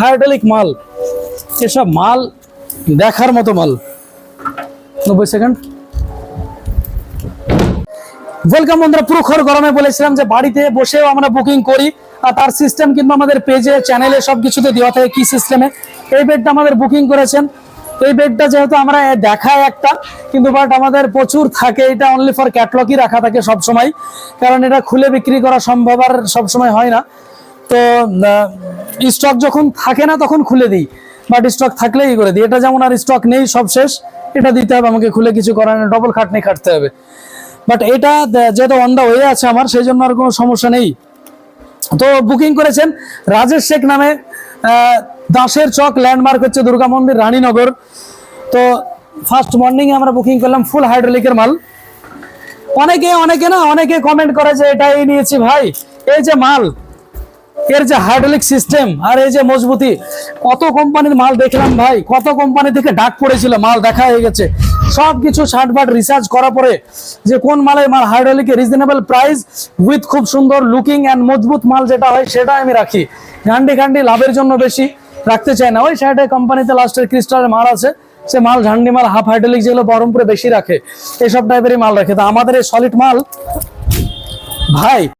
Hydraulic মাল, এসব মাল দেখার মতো মাল। নব্বই সেকেন্ড। ওয়েলকাম বন্ধুরা, প্রখর গরমে বলেছিলাম যে বাড়িতে বসেও আমরা বুকিং করি আর তার সিস্টেম কিন্তু আমাদের পেজে চ্যানেলে সব কিছুতে দেওয়া থাকে কি সিস্টেমে এই বেডটা আমাদের বুকিং করেছেন। এই বেডটা যেহেতু আমরা দেখায় একটা, কিন্তু বাট আমাদের প্রচুর থাকে। এটা অনলি ফর ক্যাটলগই রাখা থাকে সব সময় কারণ এটা খুলে বিক্রি করা সম্ভব আর সবসময় হয় না। তো স্টক যখন থাকে না তখন খুলে দিই। বাট স্টক থাকলেই করে দিই। এটা যেমন আর স্টক নেই, সব শেষ। এটা দিতে হবে, আমাকে খুলে কিছু করার নেই ডবল খাটনি খাটতে হবে। বাট এটা যেহেতু অন দা হয়ে আছে আমার, সেই জন্য আর কোনো সমস্যা নেই। তো বুকিং করেছেন রাজেশ শেখ নামে দাসের চক ল্যান্ডমার্ক হচ্ছে দুর্গা মন্দির, রানীনগর। তো ফার্স্ট মর্নিং আমরা বুকিং করলাম ফুল হাইড্রোলিকের মাল। অনেকে অনেকে না, অনেকে কমেন্ট করে যে, এটাই নিয়েছি ভাই। এই যে মাল এর যে হাইড্রোলিক সিস্টেম আর এই যে মজবুতি, কত কোম্পানির মাল দেখলাম ভাই, কত কোম্পানি থেকে ডাক পড়েছিল, মাল দেখা হয়ে গেছে। সব কিছু ছাটবাট রিসার্চ করার পরে যে কোন মালের মাল হাইড্রোলিক রিজনেবল প্রাইস উইথ খুব সুন্দর লুকিং অ্যান্ড মজবুত মাল যেটা হয়, সেটা আমি রাখি। ঘান্ডি ঘান্ডি লাভের জন্য বেশি রাখতে চাই না। ওই সাইডে কোম্পানিতে লাস্টের ক্রিস্টালের মাল আছে, সে মাল ঝান্ডি মাল হাফ হাইড্রোলিক যেগুলো বহরমপুরে বেশি রাখে, এসব টাইপেরই মাল রাখে। তো আমাদের এই সলিড মাল, ভাই